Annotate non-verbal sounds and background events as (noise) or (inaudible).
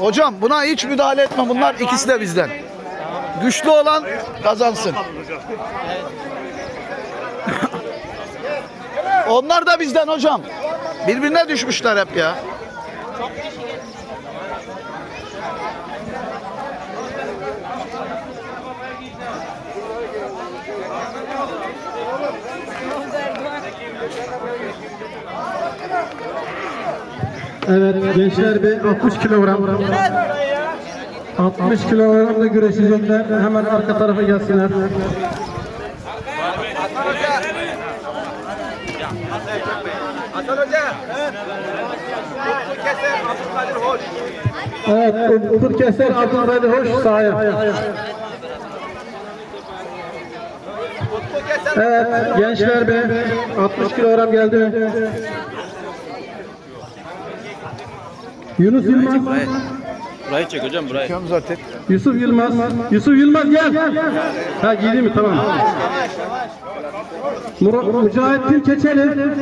Hocam buna hiç müdahale etme. Bunlar ikisi de bizden. Güçlü olan kazansın. (laughs) Onlar da bizden hocam. Birbirine düşmüşler hep ya. Evet gençler bir 60 kilogram. 60 kilogramda güreşecekler. Hemen arka tarafa gelsinler. Hasan Hoca. Evet, Ufuk Keser Abdülkadir Hoş sahaya. Evet, gençler be 60 kilogram geldi. Yunus Yılmaz, Burayı çek hocam burayı. Bakıyorum zaten. Yusuf Yılmaz, Yusuf Yılmaz gel. Ha giydi mi? Tamam. Murat, Mücahit Keçeli.